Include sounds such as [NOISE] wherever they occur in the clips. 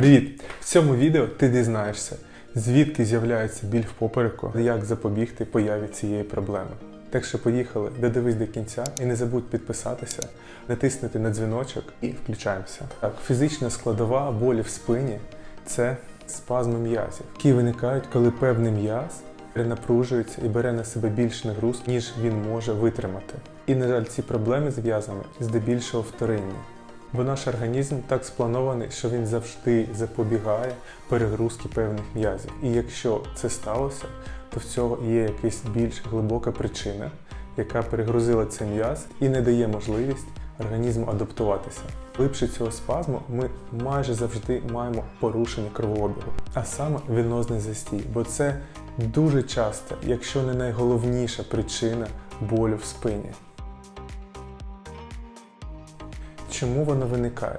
Привіт! В цьому відео ти дізнаєшся, звідки з'являється біль в попереку, як запобігти появі цієї проблеми. Так що поїхали, додивись до кінця і не забудь підписатися, натиснути на дзвіночок і включаємося. Так, фізична складова болі в спині це спазми м'язів, які виникають, коли певний м'яз перенапружується і бере на себе більш нагруз, ніж він може витримати. І, на жаль, ці проблеми зв'язані здебільшого вторинні. Бо наш організм так спланований, що він завжди запобігає перегрузки певних м'язів. І якщо це сталося, то в цього є якась більш глибока причина, яка перегрузила цей м'яз і не дає можливість організму адаптуватися. Глибше цього спазму ми майже завжди маємо порушення кровообігу, а саме венозний застій, бо це дуже часто, якщо не найголовніша причина болю в спині. Чому воно виникає?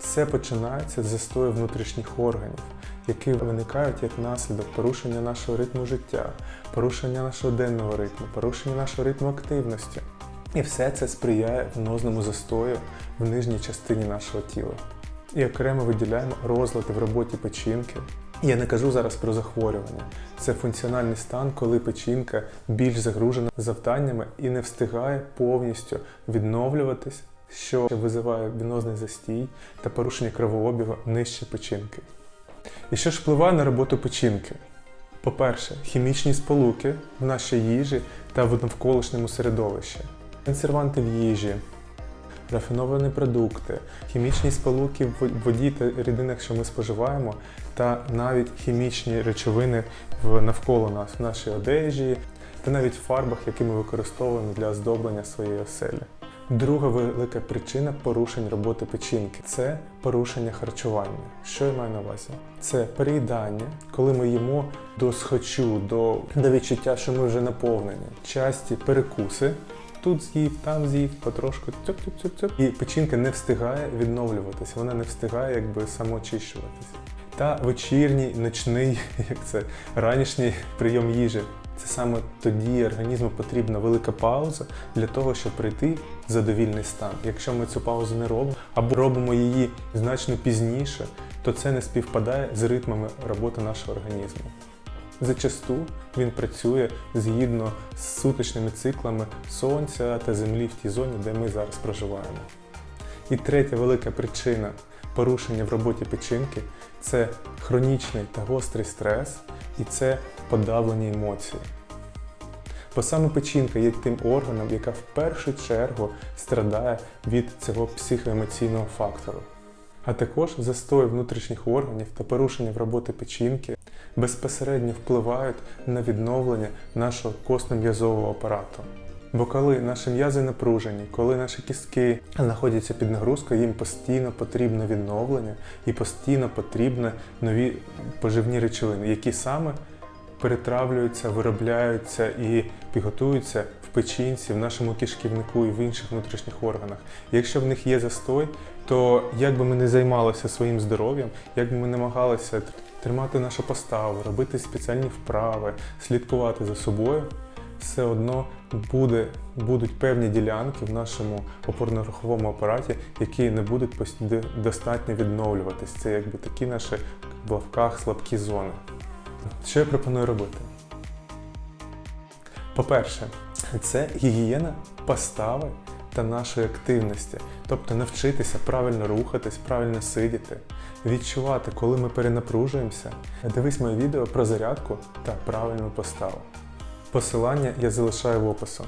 Все починається з застою внутрішніх органів, які виникають як наслідок порушення нашого ритму життя, порушення нашого денного ритму, порушення нашого ритму активності. І все це сприяє внозному застою в нижній частині нашого тіла. І окремо виділяємо розлади в роботі печінки. Я не кажу зараз про захворювання. Це функціональний стан, коли печінка більш загружена завданнями і не встигає повністю відновлюватись, що визиває венозний застій та порушення кровообігу нижче печінки. І що ж впливає на роботу печінки? По-перше, хімічні сполуки в нашій їжі та в навколишньому середовищі, консерванти в їжі, рафіновані продукти, хімічні сполуки в воді та рідинах, що ми споживаємо, та навіть хімічні речовини навколо нас, в нашій одежі, та навіть в фарбах, які ми використовуємо для оздоблення своєї оселі. Друга велика причина порушень роботи печінки це порушення харчування. Що я маю на увазі? Це переїдання, коли ми їмо до схочу, до, до відчуття, що ми вже наповнені. Часті перекуси. Тут з'їв, там з'їв, потрошку цюк-цюк-цюк-цюк. І печінка не встигає відновлюватися, вона не встигає якби самоочищуватися. Та вечірній, ночний, [LAUGHS] як це, ранішній прийом їжі. Це саме тоді організму потрібна велика пауза для того, щоб прийти в задовільний стан. Якщо ми цю паузу не робимо або робимо її значно пізніше, то це не співпадає з ритмами роботи нашого організму. Зачасту він працює згідно з суточними циклами сонця та землі в тій зоні, де ми зараз проживаємо. І третя велика причина порушення в роботі печінки це хронічний та гострий стрес, і це подавлені емоції. Бо саме печінка є тим органом, яка в першу чергу страдає від цього психоемоційного фактору. А також застої внутрішніх органів та порушення в роботи печінки безпосередньо впливають на відновлення нашого костно-м'язового апарату. Бо коли наші м'язи напружені, коли наші кістки знаходяться під нагрузкою, їм постійно потрібно відновлення і постійно потрібні нові поживні речовини, які саме перетравлюються, виробляються і підготуються в печінці, в нашому кишківнику і в інших внутрішніх органах. Якщо в них є застой, то як би ми не займалися своїм здоров'ям, як би ми намагалися тримати нашу поставу, робити спеціальні вправи, слідкувати за собою, все одно буде, будуть певні ділянки в нашому опорно-руховому апараті, які не будуть достатньо відновлюватись. Це якби такі наші в лавках слабкі зони. Що я пропоную робити? По-перше, це гігієна постави та нашої активності, тобто навчитися правильно рухатись, правильно сидіти, відчувати, коли ми перенапружуємося. Дивись моє відео про зарядку та правильну поставу. Посилання я залишаю в опису.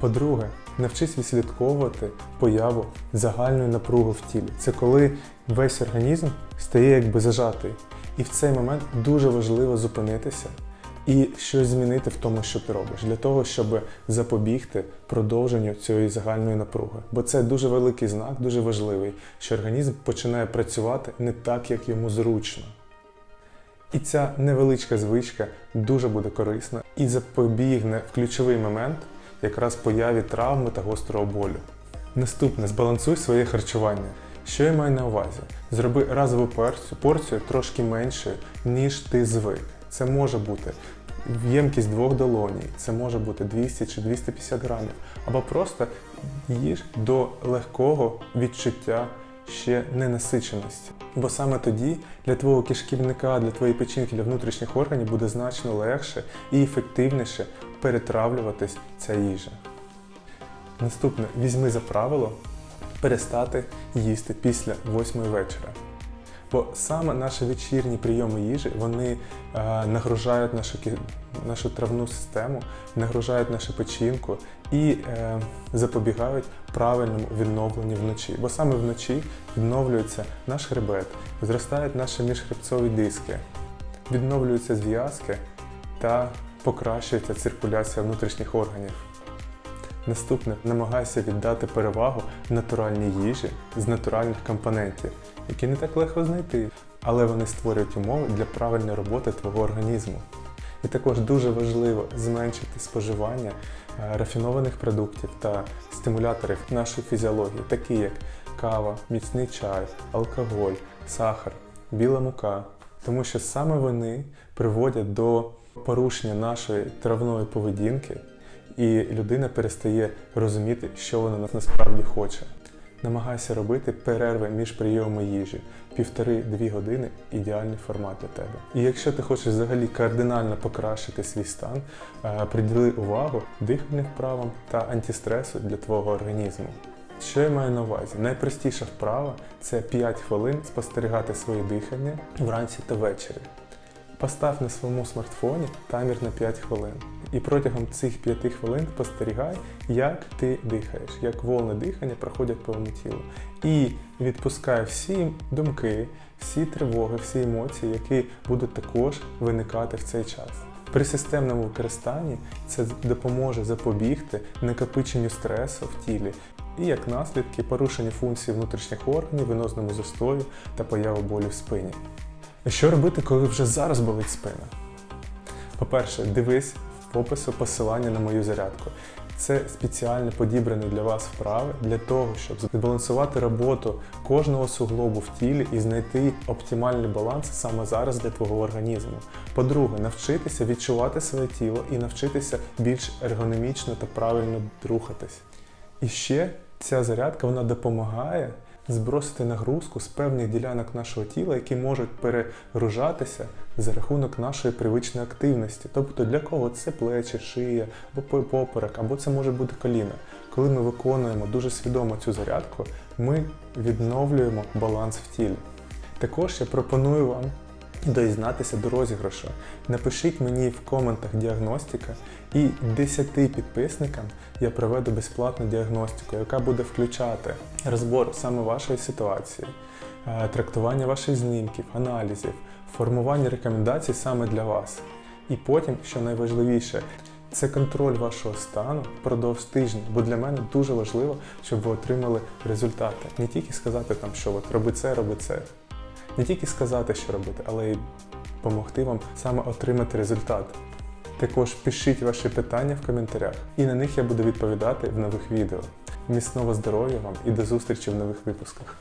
По-друге, навчись відслідковувати появу загальної напруги в тілі. Це коли весь організм стає якби зажатий. І в цей момент дуже важливо зупинитися і щось змінити в тому, що ти робиш, для того, щоб запобігти продовженню цієї загальної напруги. Бо це дуже великий знак, дуже важливий, що організм починає працювати не так, як йому зручно. І ця невеличка звичка дуже буде корисна і запобігне в ключовий момент якраз появі травми та гострого болю. Наступне збалансуй своє харчування. Що я маю на увазі? Зроби разову порцію, трошки меншою, ніж ти звик. Це може бути ємкість двох долоній, це може бути 200 чи 250 грамів, або просто їж до легкого відчуття ще ненасиченості. Бо саме тоді для твого кишківника, для твоєї печінки, для внутрішніх органів буде значно легше і ефективніше перетравлюватись ця їжа. Наступне, візьми за правило перестати їсти після 8 вечора. Бо саме наші вечірні прийоми їжі вони е, нагружають нашу, нашу травну систему, нагружають нашу печінку і е, запобігають правильному відновленню вночі. Бо саме вночі відновлюється наш хребет, зростають наші міжхребцові диски, відновлюються зв'язки та покращується циркуляція внутрішніх органів. Наступне намагайся віддати перевагу натуральній їжі з натуральних компонентів, які не так легко знайти, але вони створюють умови для правильної роботи твого організму. І також дуже важливо зменшити споживання е, рафінованих продуктів та стимуляторів нашої фізіології, такі як кава, міцний чай, алкоголь, сахар, біла мука, тому що саме вони приводять до порушення нашої травної поведінки, і людина перестає розуміти, що вона нас- насправді хоче. Намагайся робити перерви між прийомами їжі. Півтори-дві години ідеальний формат для тебе. І якщо ти хочеш взагалі кардинально покращити свій стан, е, приділи увагу дихальним вправам та антистресу для твого організму. Що я маю на увазі? Найпростіша вправа це 5 хвилин спостерігати своє дихання вранці та ввечері. Постав на своєму смартфоні таймер на 5 хвилин. І протягом цих 5 хвилин спостерігай, як ти дихаєш, як волни дихання проходять по твоєму тілу. І відпускай всі думки, всі тривоги, всі емоції, які будуть також виникати в цей час. При системному використанні це допоможе запобігти накопиченню стресу в тілі і як наслідки порушення функцій внутрішніх органів, венозному застою та появу болю в спині. Що робити, коли вже зараз болить спина? По-перше, дивись в опису посилання на мою зарядку. Це спеціально подібрані для вас вправи для того, щоб збалансувати роботу кожного суглобу в тілі і знайти оптимальний баланс саме зараз для твого організму. По-друге, навчитися відчувати своє тіло і навчитися більш ергономічно та правильно рухатись. І ще ця зарядка вона допомагає збросити нагрузку з певних ділянок нашого тіла, які можуть перегружатися за рахунок нашої привичної активності. Тобто для кого це плечі, шия, або поперек, або це може бути коліна. Коли ми виконуємо дуже свідомо цю зарядку, ми відновлюємо баланс в тілі. Також я пропоную вам доєднатися до розіграшу. Напишіть мені в коментах діагностика і 10 підписникам я проведу безплатну діагностику, яка буде включати розбор саме вашої ситуації, е, трактування ваших знімків, аналізів, формування рекомендацій саме для вас. І потім, що найважливіше, це контроль вашого стану впродовж тижня, бо для мене дуже важливо, щоб ви отримали результати. Не тільки сказати там, що от роби це, роби це. Не тільки сказати, що робити, але й допомогти вам саме отримати результат. Також пишіть ваші питання в коментарях, і на них я буду відповідати в нових відео. Міцного здоров'я вам і до зустрічі в нових випусках.